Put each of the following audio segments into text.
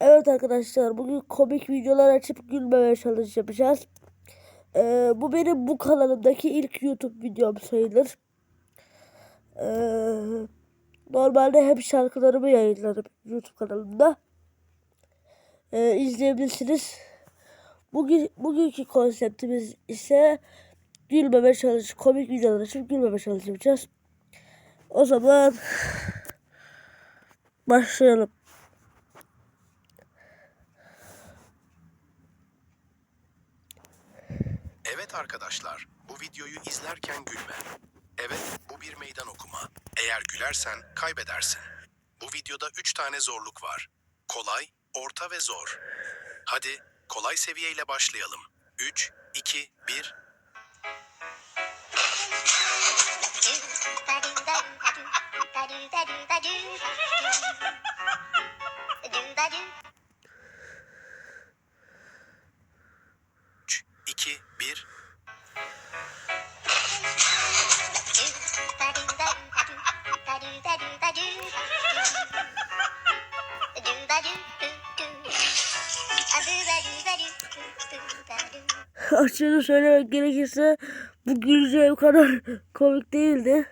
Evet arkadaşlar bugün komik videolar açıp gülmemeye challenge yapacağız. Ee, bu benim bu kanalımdaki ilk YouTube videom sayılır. Ee, normalde hep şarkılarımı yayınlarım YouTube kanalımda. Ee, izleyebilirsiniz. Bugün bugünkü konseptimiz ise gülmeme challenge, komik videolar açıp gülmeme yapacağız. O zaman başlayalım. Evet arkadaşlar, bu videoyu izlerken gülme. Evet, bu bir meydan okuma. Eğer gülersen kaybedersin. Bu videoda 3 tane zorluk var. Kolay, orta ve zor. Hadi kolay seviyeyle başlayalım. 3, 2, 1. Açığını söylemek gerekirse bu güleceğim kadar komik değildi.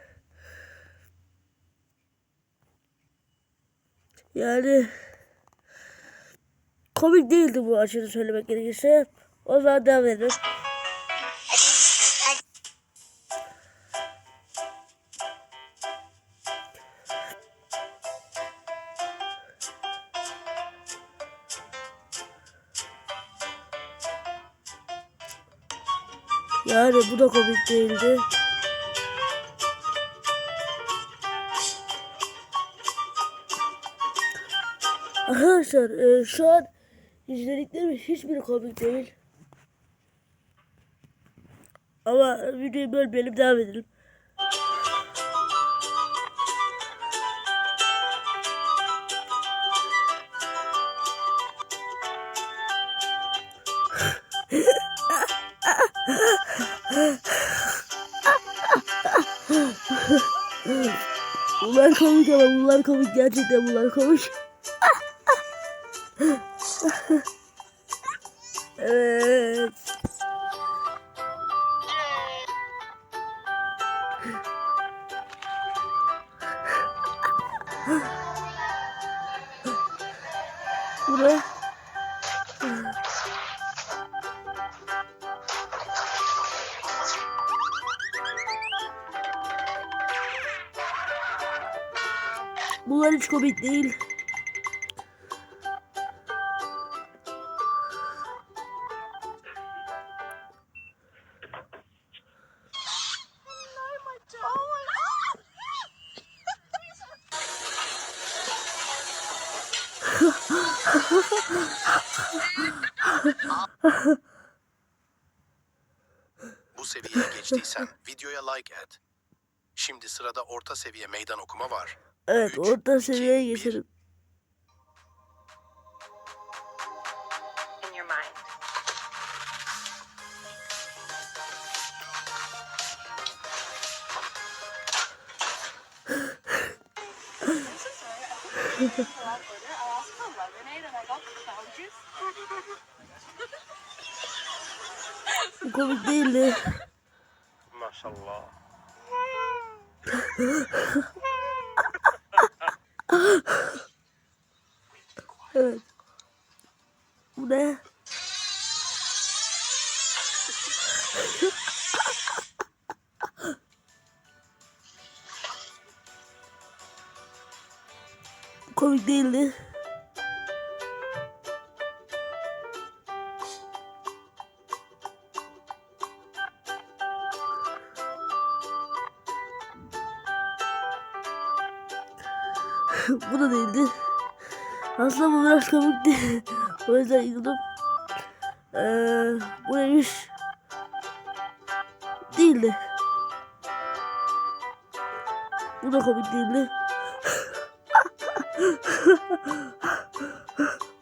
Yani komik değildi bu açığını söylemek gerekirse. O zaman devam edelim. Yani bu da komik değildi. Arkadaşlar e, şu an izlediklerim hiçbiri komik değil. Ama videoyu bölmeyelim devam edelim. Bunlar komik ama bunlar komik gerçekten bunlar komik. Videoya like et. Şimdi sırada orta seviye meydan okuma var. Evet Üç, orta seviyeye geçelim. Maşallah. Evet. Bu ne? Komik değildi. Aslında bu biraz komikti. o yüzden yıldım. Ee, bu neymiş? Değildi. Bu da komik değildi.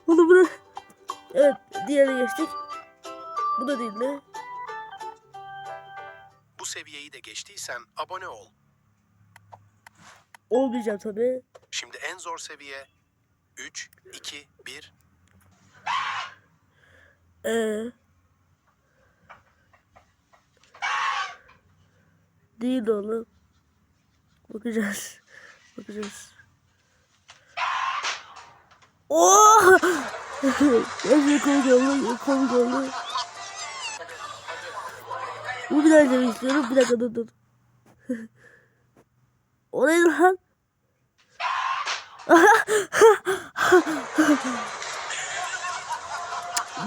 Bunu bunu. Evet diğerine geçtik. Bu da değildi. Bu seviyeyi de geçtiysen abone ol. Olmayacağım tabii. Şimdi en zor seviye 3, 2, 1. Ee, değil oğlum. Bakacağız. Bakacağız. Oh! Gerçekten komik oldu. Komik oldu. Bu bir daha izlemek istiyorum. Bir dakika dur dur. o ne lan?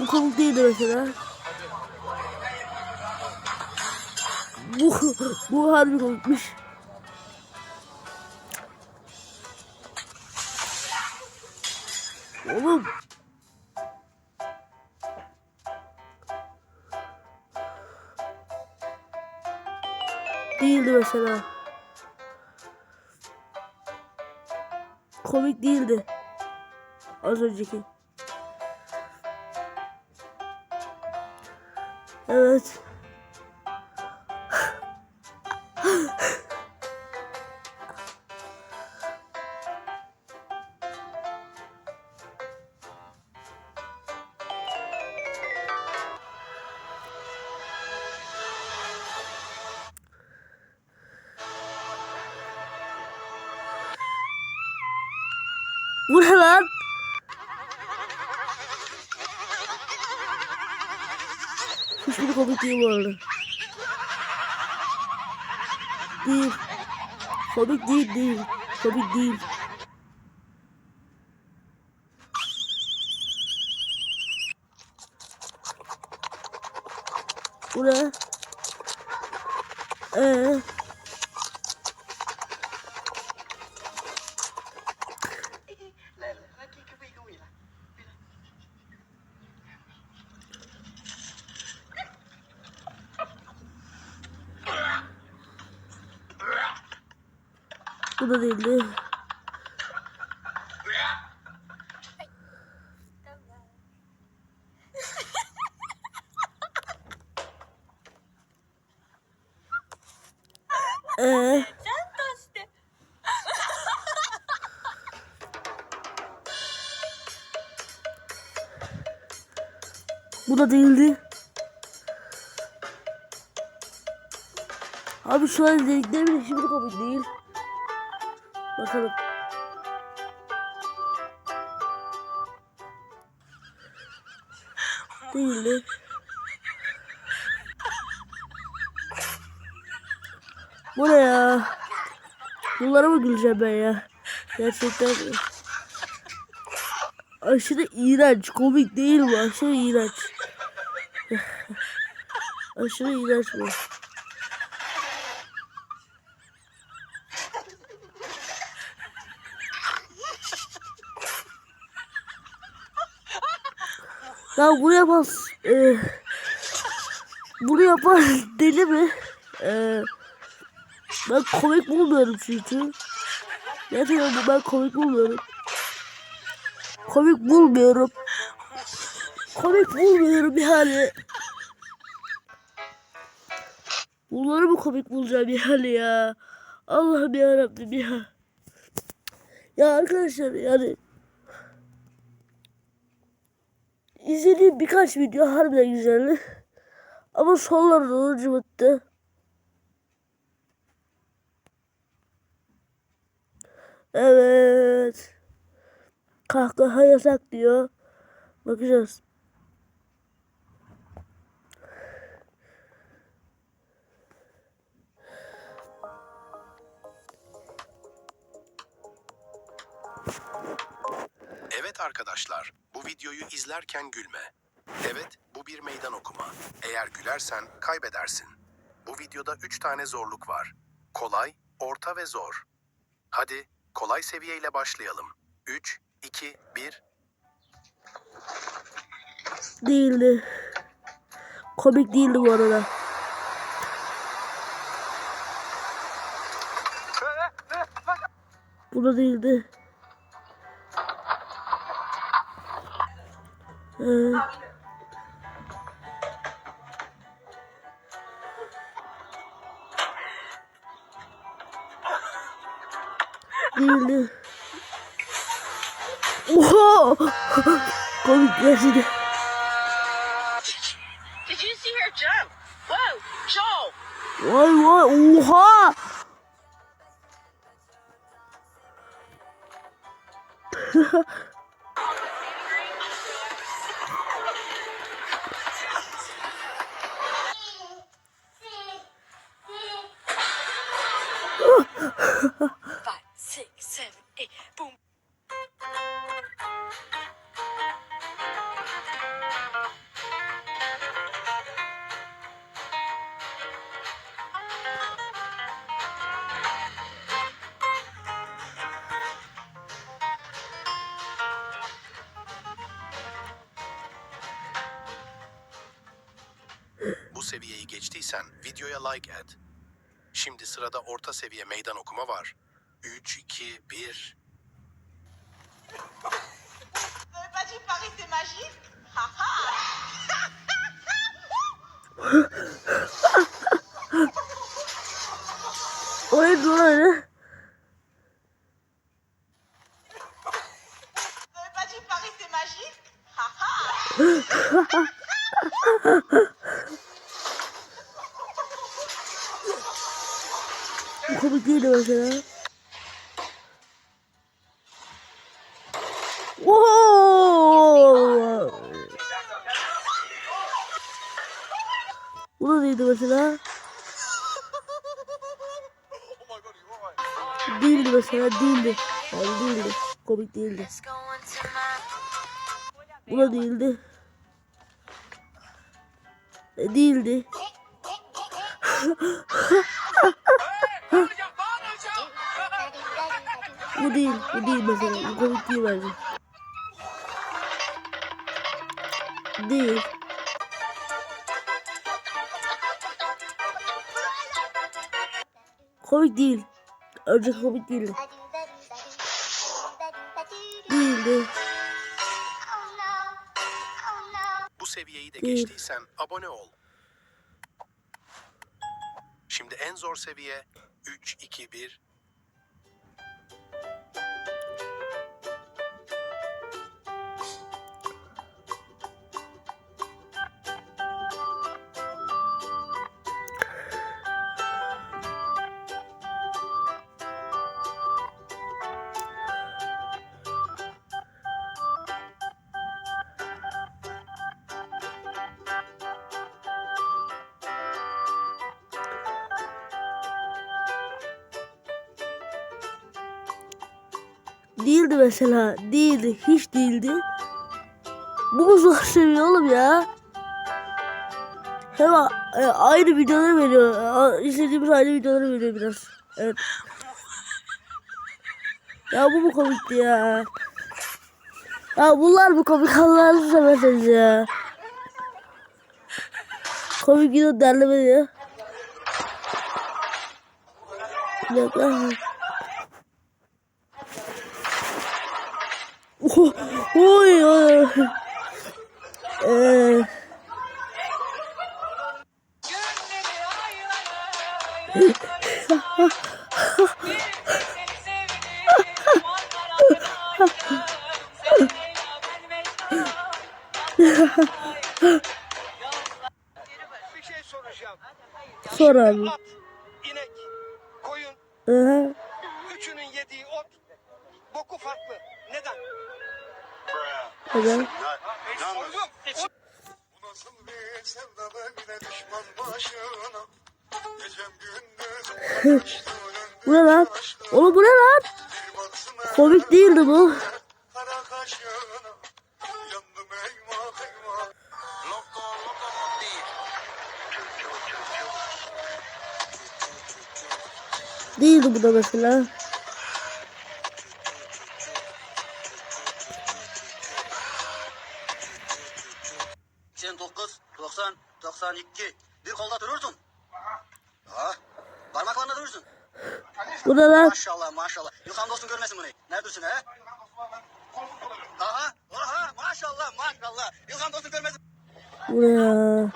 Bu komik değildi mesela. Bu, bu harbi komikmiş. Oğlum. Değildi mesela. Komik değildi. Az önceki. Evet. Ne lan? Hiçbir komik bu arada. Değil. Komik değil değil. Komik değil. Bu da değildi. Ee, bu da değildi. Abi şu an dediklerim şimdi komik değil. Bakalım. Değildi. Bu ne ya? Bunlara mı güleceğim ben ya? Gerçekten aşırı iğrenç. Komik değil bu. Aşırı iğrenç. aşırı iğrenç bu. Ya bunu yapan e, bunu yapan deli mi? E, ben komik bulmuyorum çünkü. Gerçekten ben komik bulmuyorum. Komik bulmuyorum. Komik bulmuyorum yani. Bunları mı komik bulacağım yani ya? Allah'ım yarabbim ya. Ya arkadaşlar yani İzlediğim birkaç video harbiden güzeldi. Ama sonları doğru cıvıttı. Evet. Kahkaha yasak diyor. Bakacağız. Evet arkadaşlar, bu videoyu izlerken gülme. Evet, bu bir meydan okuma. Eğer gülersen kaybedersin. Bu videoda 3 tane zorluk var. Kolay, orta ve zor. Hadi, kolay seviyeyle başlayalım. 3, 2, 1. Değildi. Komik değildi bu arada. Bu da değildi. Ee, Bildi. Oha! Komik gerçekten. Vay vay oha! Bu seviyeyi geçtiysen videoya like et. Şimdi sırada orta seviye meydan okuma var. 3, 2, 1. Vous avez pas dit Paris c'est magique Ha ha dur öyle? Vous avez pas dit Paris c'est magique Ha ha Bu komik değildi mesela. Oo! Bu da değildi mesela. Değildi mesela değildi. Yani değildi. Komik değildi. Bu da değildi. E, değildi. Bu değil, bu değil mesela. Bu komik değil bence. Değil. Komik değil. Önce komik değildi. Değildi. Bu seviyeyi de Değil. geçtiysen abone ol. Şimdi en zor seviye 3, 2, 1. mesela. Değildi. Hiç değildi. Bu zor seviye oğlum ya? Hem e, aynı videoları veriyor. A- İzlediğimiz aynı videoları veriyor biraz. Evet. Ya bu mu komikti ya? Ya bunlar mı komik Allah'ını severseniz ya. Komik video derleme ya. Bir dakika. Oy. Ee, Bir şey soracağım. sor abi. İnek, koyun, Aha. üçünün yediği ot, boku farklı. Neden? Neden? Sordum. Bu nasıl bir sevda böyle düşman başına Gecem gündüz Bu ne lan? Oğlum bu ne lan? Komik değildi bu. Değildi bu da mesela. Ne? Maşallah maşallah. Yukan dostun görmesin bunu. Neredesin he? Aha, aha maşallah maşallah. Yukan dostun görmesin. Bu ne ya?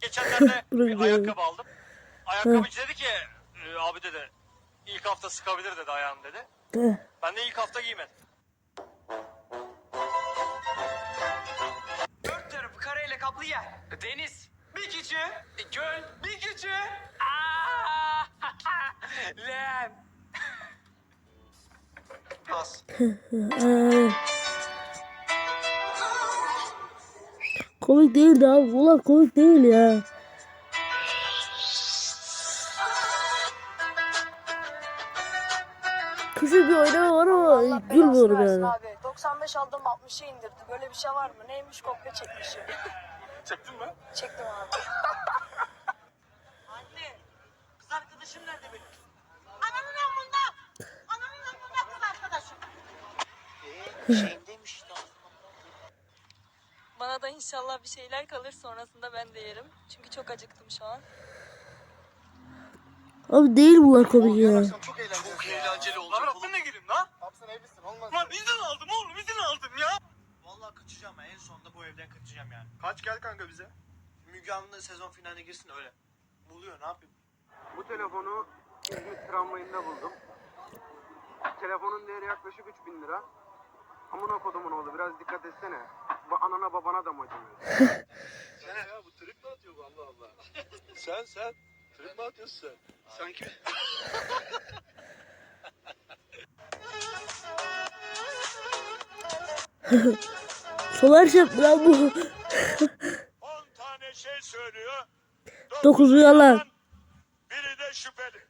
Geçenlerde Buraya bir ayakkabı aldım. Ayakkabıcı dedi ki "E, abi dedi ilk hafta sıkabilir dedi ayağını dedi. Ben de ilk hafta giymedim. Kaplı yer. Deniz. Bir küçüğü. Göl. Bir. Aa! Leğen. Pas. Komik değildi abi. Ulan komik değil ya. Küçük bir oynama var ama gülmüyorum yani. Abi 95 aldım 60'a indirdi. Böyle bir şey var mı? Neymiş kopya çekmişim. Çektin mi? Çektim abi. Anne. Kız arkadaşım nerede benim? Ananın amında. Ananın amında kız arkadaşım. Eee şeyindeymiş işte. Bana da inşallah bir şeyler kalır sonrasında ben de yerim. Çünkü çok acıktım şu an. Abi değil bunlar komik ya. Çok eğlenceli. Çok eğlenceli olacak. Lan de gelin lan. Yapsın evlisin olmaz. Lan izin aldım oğlum izin aldım ya. Vallahi kaçacağım. En sonunda bu evden kaçacağım yani. Kaç gel kanka bize. Müge Anlı sezon finaline girsin öyle. Buluyor ne yapayım? Bu telefonu İzmit tramvayında buldum. Telefonun değeri yaklaşık 3000 lira. Amına kodumun oğlu biraz dikkat etsene. Ba anana babana da mı acımıyor? Sen ya bu trip mi atıyor bu Allah Allah? sen sen. Trip mi atıyorsun sen? Sanki. Solar şap lan bu. 10 tane şey söylüyor. Dokuzu yalan. Biri de şüpheli.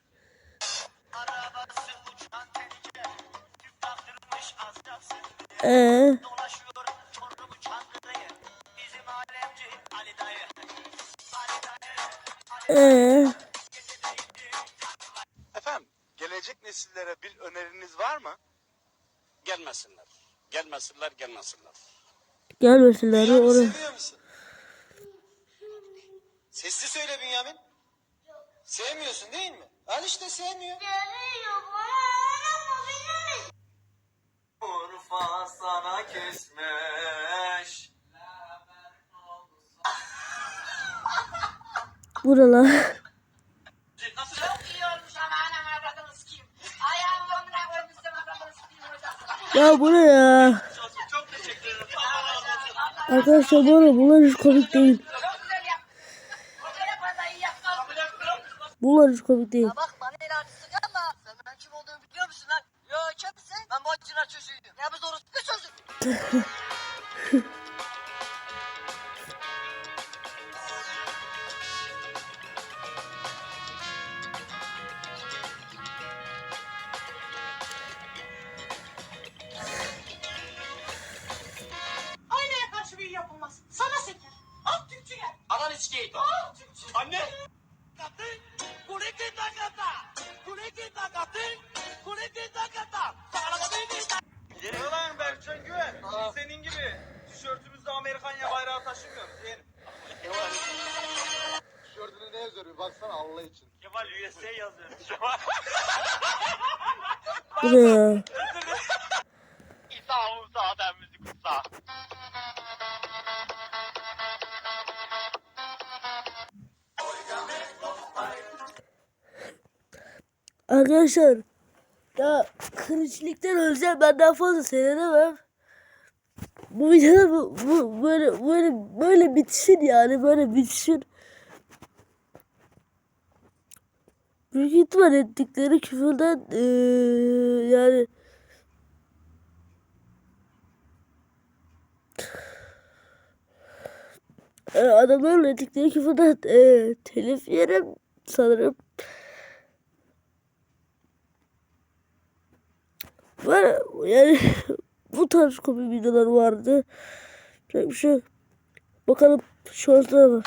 Ee, ee. Efendim gelecek nesillere bir öneriniz var mı? Gelmesinler. Gelmesinler gelmesinler. Gelmesinler onu. Seviyor musun? Sesli söyle Bünyamin. Sevmiyorsun değil mi? Al işte sevmiyor. Urfa sana küsmüş. Buralar. Ya bu ne ya? Arkadaşlar bu arada bunlar hiç komik değil. Bunlar hiç komik değil. Bak bana el acısı ama sen ben kim olduğumu biliyor musun lan? Yo kimsin? Ben bu acılar çocuğuydum. Ya biz orospu ya? İsa Musa Adem müzik usta. Arkadaşlar ya kırıçlıktan öleceğim ben daha fazla seyredemem. Bu videoda bu, bu böyle böyle böyle bitsin yani böyle bitsin. Büyük ihtimal ettikleri küfürden eee, yani Eee, adamların ettikleri küfürden eee, telif yerim sanırım. Var yani bu tarz komik videolar vardı. Pek bir şey. Bakalım şortlara bak.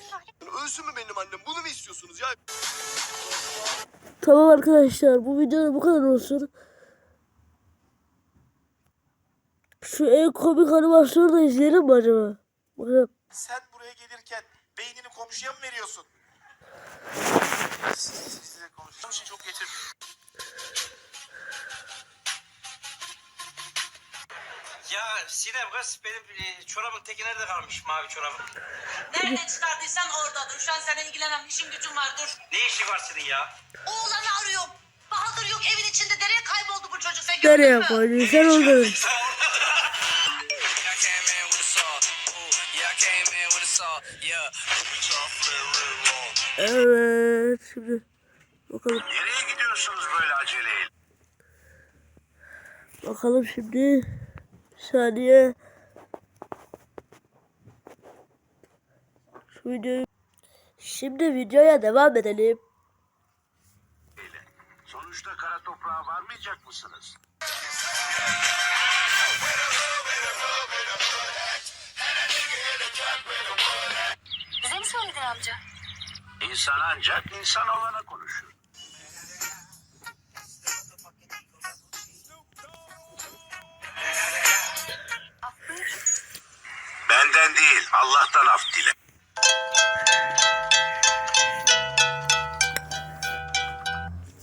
Ne lan? Ölsün mü benim annem bunu mu istiyorsunuz ya? Tamam arkadaşlar bu videoda bu kadar olsun. Şu en komik animasyonu da izleyelim mi acaba? Bakalım. Sen buraya gelirken beynini komşuya mı veriyorsun? Sizinle konuşacağım şey çok getirmiyor. Ya Sinem kız benim e, çorabın teki nerede kalmış mavi çorabın? Nereden çıkardıysan oradadır. Şu an seninle ilgilenemem. İşim gücüm var dur. Ne işi var senin ya? Oğlanı arıyorum. Bahadır yok evin içinde. Nereye kayboldu bu çocuk? Sen Nereye gördün mü? koydun sen orada? Evet. Şimdi bakalım. Nereye gidiyorsunuz böyle aceleyle? Bakalım şimdi. Bir saniye. Şu videoyu. Şimdi videoya devam edelim. Sonuçta kara toprağa varmayacak mısınız? Bize mi söyledin amca? İnsan ancak insan olana konuşur. Benden değil, Allah'tan af dile.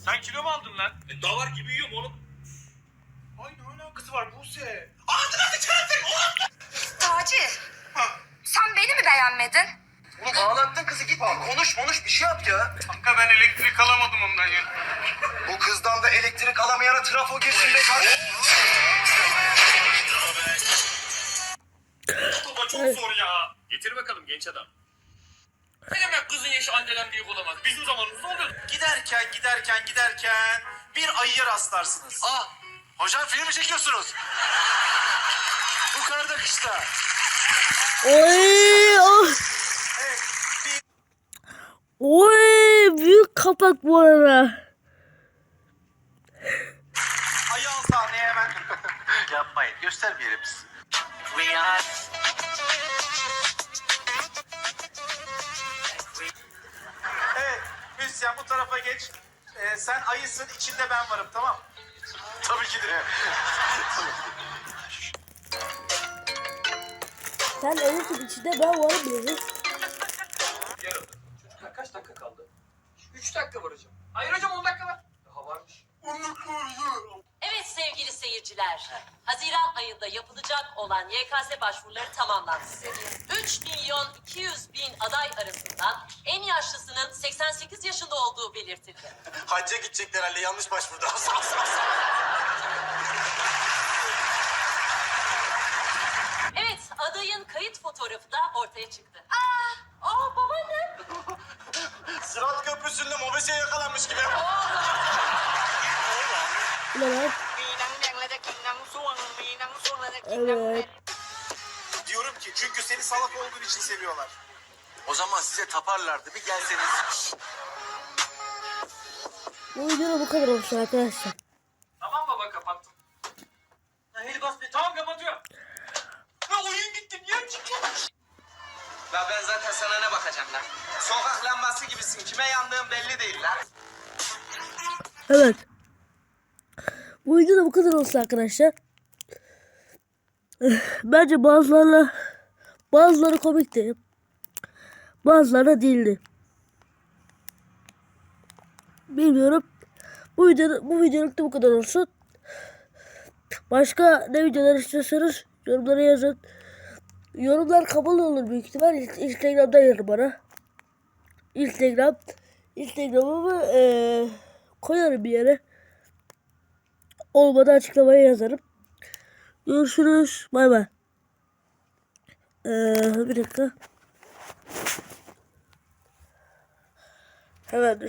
Sen kilo mu aldın lan? E, davar gibi yiyorum oğlum. Ay ne alakası var Buse? Taci. Sen beni mi beğenmedin? Konuş konuş bir şey yap ya. Kanka ben elektrik alamadım ondan ya. Bu kızdan da elektrik alamayana trafo girsin be kardeşim. Baba çok zor ya. Getir bakalım genç adam. Ne demek kızın yaşı anneden büyük olamaz? Bizim zamanımızda oluyordu. Giderken giderken giderken bir ayıya rastlarsınız. Aa, hocam film mi çekiyorsunuz? Bu karda kışta. Oy! Oh. Oy! Büyük kapak bu arada. Ayı al sahneye hemen. Yapmayın, göstermeyelim sizi. Evet Hüsyan bu tarafa geç. Ee, sen ayısın içinde ben varım tamam. Tabii ki de. Sen elisin içinde ben varım dedi. Kaç dakika kaldı? 3 dakika var hocam. Hayır hocam 10 dakika var. Daha varmış. Evet sevgili Haziran ayında yapılacak olan YKS başvuruları tamamlandı. 3 milyon 200 bin aday arasından en yaşlısının 88 yaşında olduğu belirtildi. Hacca gidecekler herhalde yanlış başvurdu. Evet adayın kayıt fotoğrafı da ortaya çıktı. Aa, aa babaannem. Sırat köprüsünde mobese yakalanmış gibi. Ulan lan. Evet. Diyorum ki çünkü seni salak olduğun için seviyorlar. O zaman size taparlardı, bir gelseniz. Bu videoda bu kadar olsun arkadaşlar. Tamam baba kapattım. Ya hadi bas be tamam kapatıyorum. Ya oyun gitti niye çıkıyorsun? La ben zaten sana ne bakacağım lan? Sokak lambası gibisin. Kime yandığın belli değil lan. Evet. Bu videoda bu kadar olsun arkadaşlar. Bence bazılarla bazıları komikti. Bazıları da değildi. Bilmiyorum. Bu video bu videoluk da bu kadar olsun. Başka ne videolar istiyorsanız yorumlara yazın. Yorumlar kabul olur büyük ihtimal. Instagram'da yazın bana. Instagram. Instagram'ımı eee koyarım bir yere. Olmadı açıklamaya yazarım. Görüşürüz. Bay bay. Ee, bir dakika. Hemen.